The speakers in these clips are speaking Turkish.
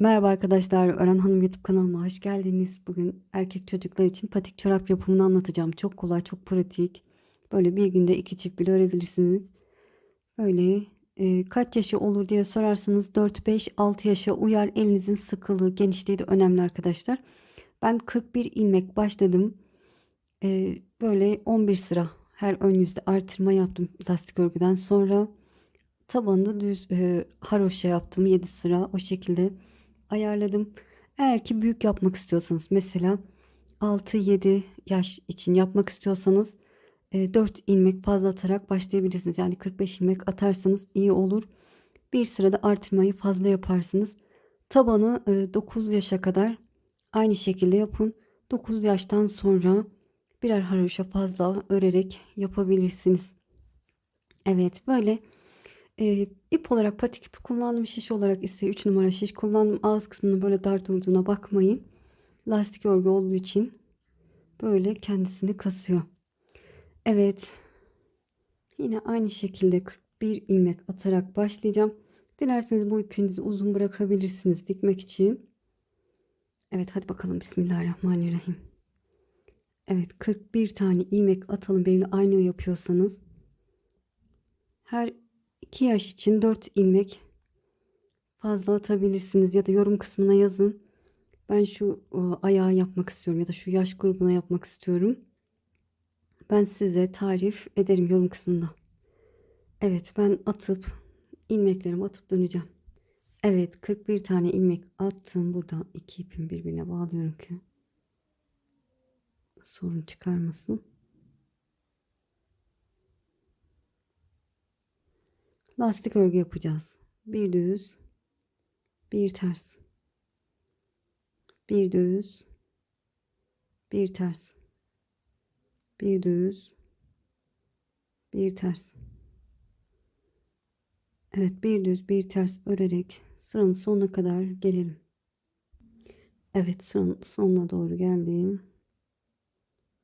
Merhaba arkadaşlar, Ören Hanım YouTube kanalıma hoş geldiniz. Bugün erkek çocuklar için patik çorap yapımını anlatacağım. Çok kolay, çok pratik. Böyle bir günde iki çift bile örebilirsiniz. Böyle e, kaç yaşı olur diye sorarsanız 4, 5, 6 yaşa uyar. Elinizin sıkılığı, genişliği de önemli arkadaşlar. Ben 41 ilmek başladım. E, böyle 11 sıra her ön yüzde artırma yaptım lastik örgüden sonra. Tabanını düz e, haroşa yaptım 7 sıra o şekilde ayarladım. Eğer ki büyük yapmak istiyorsanız mesela 6-7 yaş için yapmak istiyorsanız e, 4 ilmek fazla atarak başlayabilirsiniz. Yani 45 ilmek atarsanız iyi olur. Bir sırada artırmayı fazla yaparsınız. Tabanı e, 9 yaşa kadar aynı şekilde yapın. 9 yaştan sonra birer haroşa fazla örerek yapabilirsiniz. Evet böyle e, ip olarak patik ipi kullandım. Şiş olarak ise 3 numara şiş kullandım. Ağız kısmının böyle dar durduğuna bakmayın. Lastik örgü olduğu için böyle kendisini kasıyor. Evet. Yine aynı şekilde 41 ilmek atarak başlayacağım. Dilerseniz bu ipinizi uzun bırakabilirsiniz dikmek için. Evet hadi bakalım Bismillahirrahmanirrahim. Evet 41 tane ilmek atalım. Benimle aynı yapıyorsanız. Her 2 yaş için 4 ilmek fazla atabilirsiniz ya da yorum kısmına yazın. Ben şu e, ayağı yapmak istiyorum ya da şu yaş grubuna yapmak istiyorum. Ben size tarif ederim yorum kısmında. Evet ben atıp ilmeklerimi atıp döneceğim. Evet 41 tane ilmek attım. Buradan iki ipimi birbirine bağlıyorum ki sorun çıkarmasın. Lastik örgü yapacağız. Bir düz, bir ters. Bir düz, bir ters. Bir düz, bir ters. Evet, bir düz, bir ters örerek sıranın sonuna kadar gelelim. Evet, sıranın sonuna doğru geldim.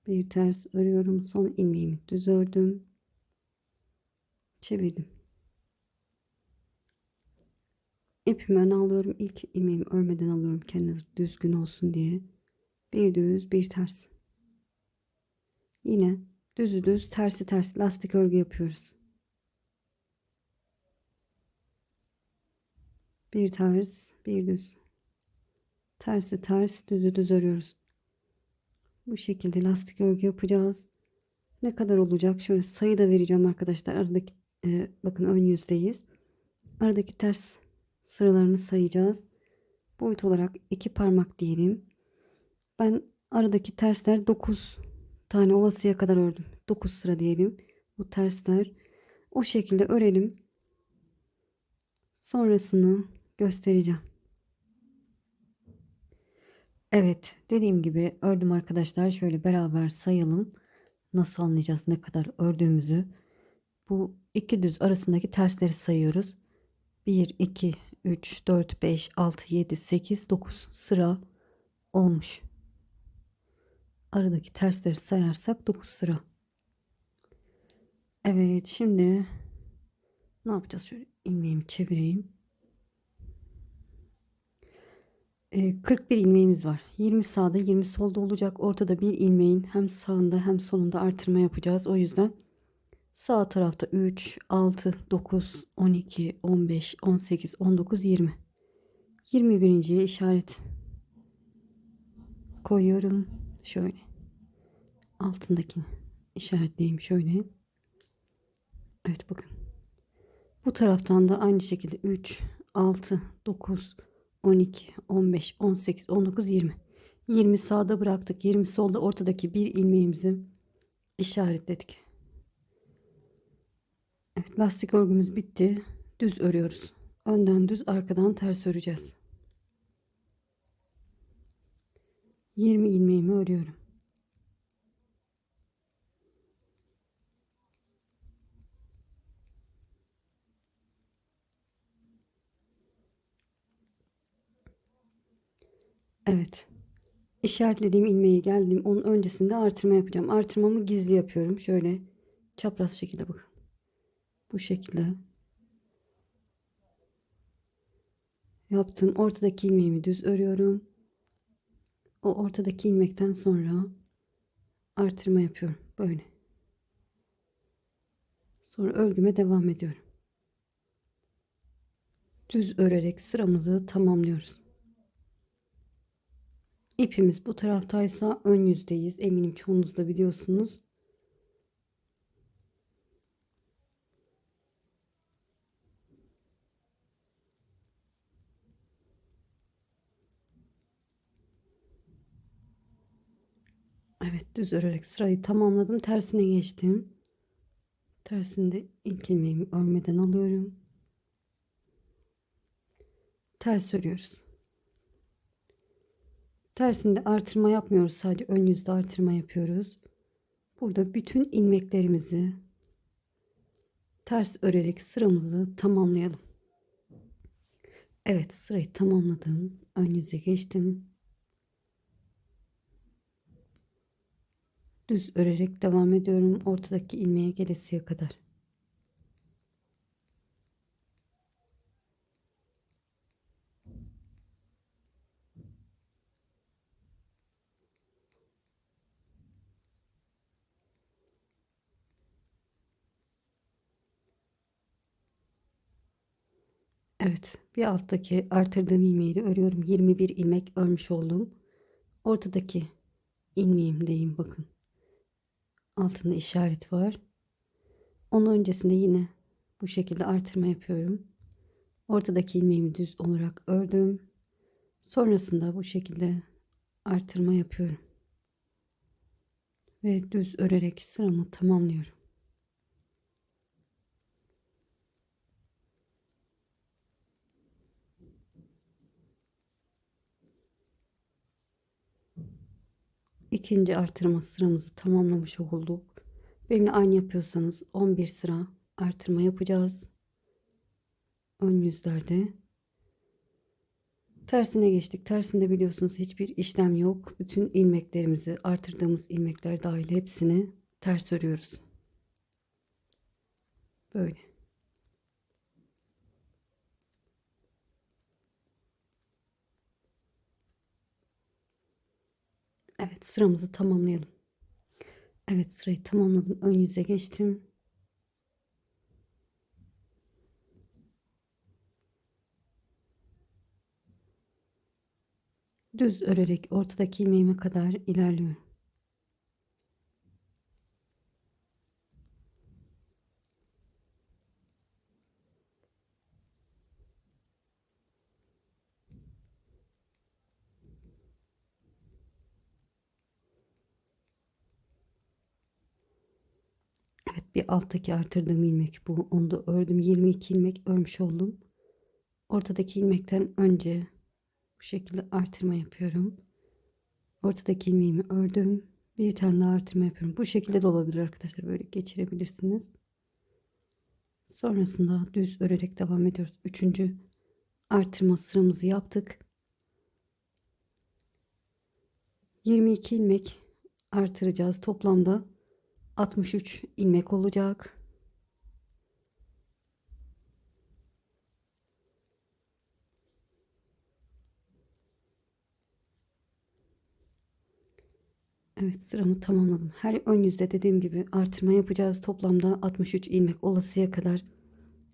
Bir ters örüyorum. Son ilmeğimi düz ördüm. Çevirdim. İpimi ön alıyorum. İlk ilmeğimi örmeden alıyorum kendi düzgün olsun diye. Bir düz bir ters. Yine düzü düz tersi ters lastik örgü yapıyoruz. Bir ters bir düz. Tersi ters düzü düz örüyoruz. Bu şekilde lastik örgü yapacağız. Ne kadar olacak? Şöyle sayı da vereceğim arkadaşlar. Aradaki e, bakın ön yüzdeyiz. Aradaki ters sıralarını sayacağız. Boyut olarak iki parmak diyelim. Ben aradaki tersler 9 tane olasıya kadar ördüm. 9 sıra diyelim. Bu tersler o şekilde örelim. Sonrasını göstereceğim. Evet dediğim gibi ördüm arkadaşlar. Şöyle beraber sayalım. Nasıl anlayacağız ne kadar ördüğümüzü. Bu iki düz arasındaki tersleri sayıyoruz. 1, 2, 3, 4, 5, 6, 7, 8, 9 sıra olmuş. Aradaki tersleri sayarsak 9 sıra. Evet şimdi ne yapacağız? Şöyle ilmeğimi çevireyim. 41 ilmeğimiz var. 20 sağda 20 solda olacak. Ortada bir ilmeğin hem sağında hem solunda artırma yapacağız. O yüzden sağ tarafta 3, 6, 9, 12, 15, 18, 19, 20. 21.ye işaret koyuyorum. Şöyle. Altındakini işaretleyeyim şöyle. Evet bakın. Bu taraftan da aynı şekilde 3, 6, 9, 12, 15, 18, 19, 20. 20 sağda bıraktık. 20 solda ortadaki bir ilmeğimizi işaretledik. Evet lastik örgümüz bitti. Düz örüyoruz. Önden düz arkadan ters öreceğiz. 20 ilmeğimi örüyorum. Evet. İşaretlediğim ilmeğe geldim. Onun öncesinde artırma yapacağım. Artırmamı gizli yapıyorum. Şöyle çapraz şekilde bakın. Bu şekilde. yaptım. Ortadaki ilmeğimi düz örüyorum. O ortadaki ilmekten sonra artırma yapıyorum. Böyle. Sonra örgüme devam ediyorum. Düz örerek sıramızı tamamlıyoruz. İpimiz bu taraftaysa ön yüzdeyiz. Eminim çoğunuz da biliyorsunuz. Evet düz örerek sırayı tamamladım. Tersine geçtim. Tersinde ilk ilmeğimi örmeden alıyorum. Ters örüyoruz. Tersinde artırma yapmıyoruz. Sadece ön yüzde artırma yapıyoruz. Burada bütün ilmeklerimizi ters örerek sıramızı tamamlayalım. Evet sırayı tamamladım. Ön yüze geçtim. Düz örerek devam ediyorum ortadaki ilmeğe gelesiye kadar. Evet bir alttaki artırdığım ilmeği de örüyorum. 21 ilmek örmüş oldum. Ortadaki ilmeğimdeyim bakın altında işaret var. Onun öncesinde yine bu şekilde artırma yapıyorum. Ortadaki ilmeğimi düz olarak ördüm. Sonrasında bu şekilde artırma yapıyorum. Ve düz örerek sıramı tamamlıyorum ikinci artırma sıramızı tamamlamış olduk. Benimle aynı yapıyorsanız 11 sıra artırma yapacağız. Ön yüzlerde. Tersine geçtik. Tersinde biliyorsunuz hiçbir işlem yok. Bütün ilmeklerimizi artırdığımız ilmekler dahil hepsini ters örüyoruz. Böyle. Evet sıramızı tamamlayalım. Evet sırayı tamamladım. Ön yüze geçtim. Düz örerek ortadaki ilmeğime kadar ilerliyorum. Evet bir alttaki artırdığım ilmek bu. Onu da ördüm. 22 ilmek örmüş oldum. Ortadaki ilmekten önce bu şekilde artırma yapıyorum. Ortadaki ilmeğimi ördüm. Bir tane daha artırma yapıyorum. Bu şekilde de olabilir arkadaşlar. Böyle geçirebilirsiniz. Sonrasında düz örerek devam ediyoruz. Üçüncü artırma sıramızı yaptık. 22 ilmek artıracağız. Toplamda 63 ilmek olacak. Evet sıramı tamamladım. Her ön yüzde dediğim gibi artırma yapacağız. Toplamda 63 ilmek olasıya kadar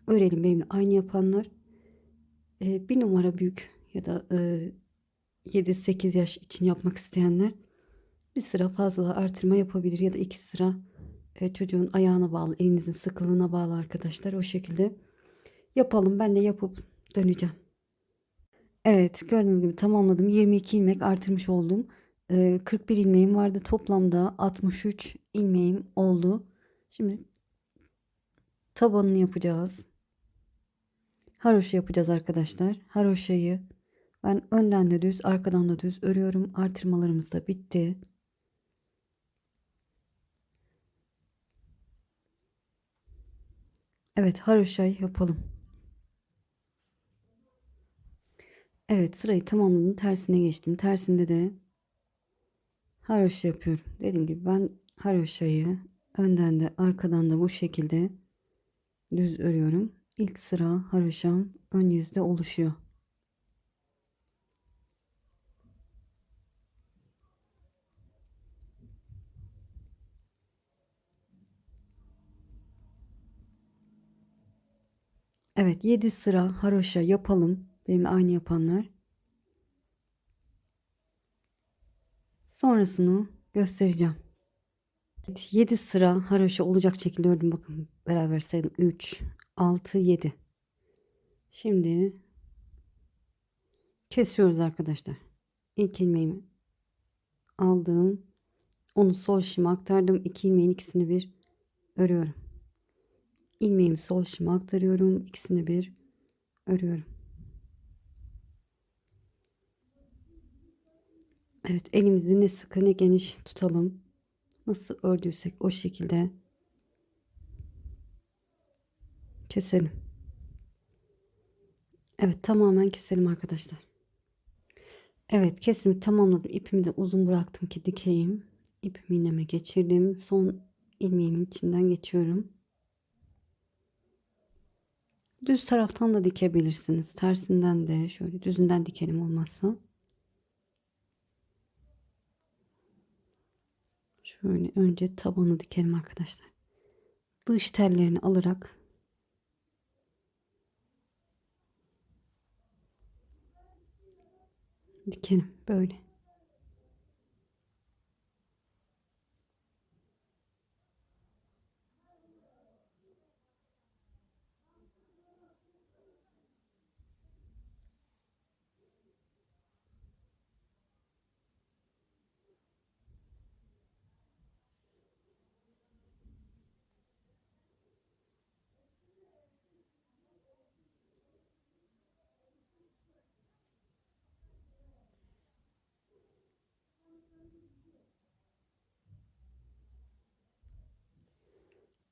örelim benimle aynı yapanlar. Ee, bir numara büyük ya da e, 7-8 yaş için yapmak isteyenler bir sıra fazla artırma yapabilir ya da iki sıra e, çocuğun ayağına bağlı, elinizin sıkılığına bağlı arkadaşlar. O şekilde yapalım. Ben de yapıp döneceğim. Evet gördüğünüz gibi tamamladım. 22 ilmek artırmış oldum. E, 41 ilmeğim vardı. Toplamda 63 ilmeğim oldu. Şimdi tabanını yapacağız. Haroşa yapacağız arkadaşlar. Haroşayı ben önden de düz arkadan da düz örüyorum. Artırmalarımız da bitti. Evet haroşayı yapalım. Evet sırayı tamamladım. Tersine geçtim. Tersinde de haroşa yapıyorum. Dediğim gibi ben haroşayı önden de arkadan da bu şekilde düz örüyorum. İlk sıra haroşam ön yüzde oluşuyor. Evet 7 sıra haroşa yapalım. Benimle aynı yapanlar. Sonrasını göstereceğim. Evet, 7 sıra haroşa olacak şekilde ördüm. Bakın beraber sayalım. 3, 6, 7. Şimdi kesiyoruz arkadaşlar. İlk ilmeğimi aldım. Onu sol şişime aktardım. İki ilmeğin ikisini bir örüyorum. İlmeğimi sol şişime aktarıyorum. İkisini bir örüyorum. Evet elimizi ne sıkı ne geniş tutalım. Nasıl ördüysek o şekilde keselim. Evet tamamen keselim arkadaşlar. Evet kesimi tamamladım. İpimi de uzun bıraktım ki dikeyim. İpimi iğneme geçirdim. Son ilmeğimin içinden geçiyorum. Düz taraftan da dikebilirsiniz. Tersinden de şöyle düzünden dikelim olmazsa. Şöyle önce tabanı dikelim arkadaşlar. Dış tellerini alarak dikelim böyle.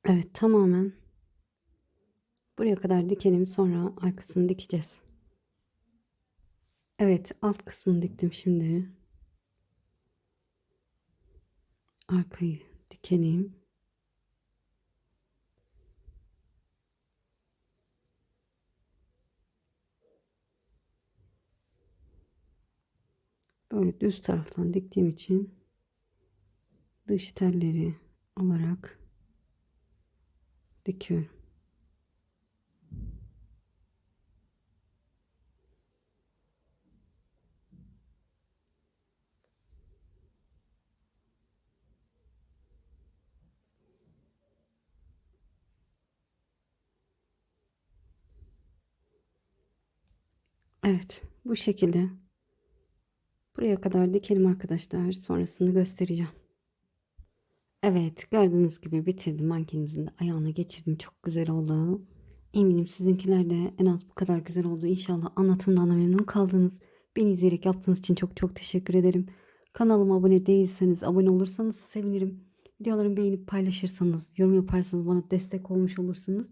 Evet tamamen buraya kadar dikelim sonra arkasını dikeceğiz. Evet alt kısmını diktim şimdi. Arkayı dikelim. Böyle düz taraftan diktiğim için dış telleri alarak dikiyorum. Evet bu şekilde buraya kadar dikelim arkadaşlar sonrasını göstereceğim. Evet gördüğünüz gibi bitirdim mankenimizin de ayağına geçirdim çok güzel oldu. Eminim sizinkiler de en az bu kadar güzel oldu. İnşallah anlatımdan da memnun kaldınız. Beni izleyerek yaptığınız için çok çok teşekkür ederim. Kanalıma abone değilseniz abone olursanız sevinirim. Videolarımı beğenip paylaşırsanız, yorum yaparsanız bana destek olmuş olursunuz.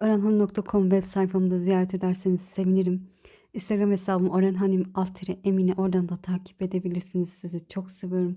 Örenhanım.com web sayfamda ziyaret ederseniz sevinirim. Instagram hesabım orenhanim emine oradan da takip edebilirsiniz. Sizi çok seviyorum.